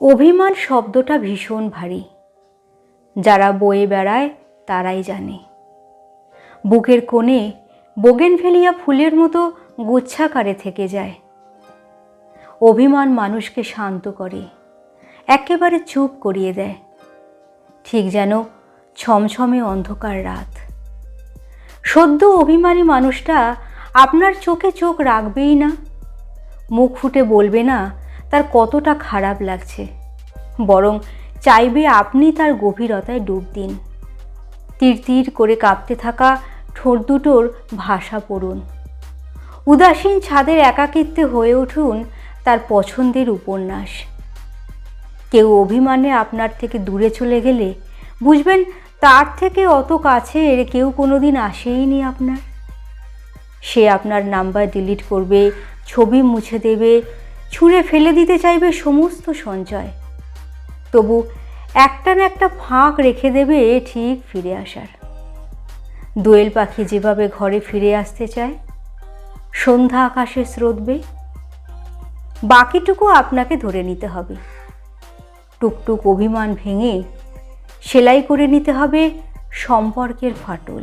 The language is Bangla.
অভিমান শব্দটা ভীষণ ভারী। যারা বয়ে বেড়ায়, তারাই জানে। বুকের কোণে বোগেনভেলিয়া ফুলের মতো গুচ্ছাকারে থেকে যায়। অভিমান মানুষকে শান্ত করে, একেবারে চুপ করিয়ে দেয়। ঠিক যেন ছমছমে অন্ধকার রাত। সদ্য অভিমানী মানুষটা আপনার চোখে চোখ রাখবেই না, মুখ ফুটে বলবে না তার কতটা খারাপ লাগছে। বরং চাইবে আপনি তার গভীরতায় ডুব দিন। তীর তীর করে কাঁপতে থাকা ঠোঁট দুটোর ভাষা পড়ুন। উদাসীন ছাদের একাকিত্বে হয়ে উঠুন তার পছন্দের উপন্যাস। কেউ অভিমানে আপনার থেকে দূরে চলে গেলে বুঝবেন তার থেকে অত কাছে এর কেউ কোনোদিন আসেইনি আপনার। সে আপনার নাম্বার ডিলিট করবে, ছবি মুছে দেবে ছুঁড়ে ফেলে দিতে চাইবে সমস্ত সঞ্চয়। তবু একটা না একটা ফাঁক রেখে দেবে এ ঠিক ফিরে আসার। দোয়েল পাখি যেভাবে ঘরে ফিরে আসতে চায়, সন্ধ্যা আকাশে স্রোত বেয়ে বাকিটুকু আপনাকে ধরে নিতে হবে। টুকটুক অভিমান ভেঙে সেলাই করে নিতে হবে সম্পর্কের ফাটল।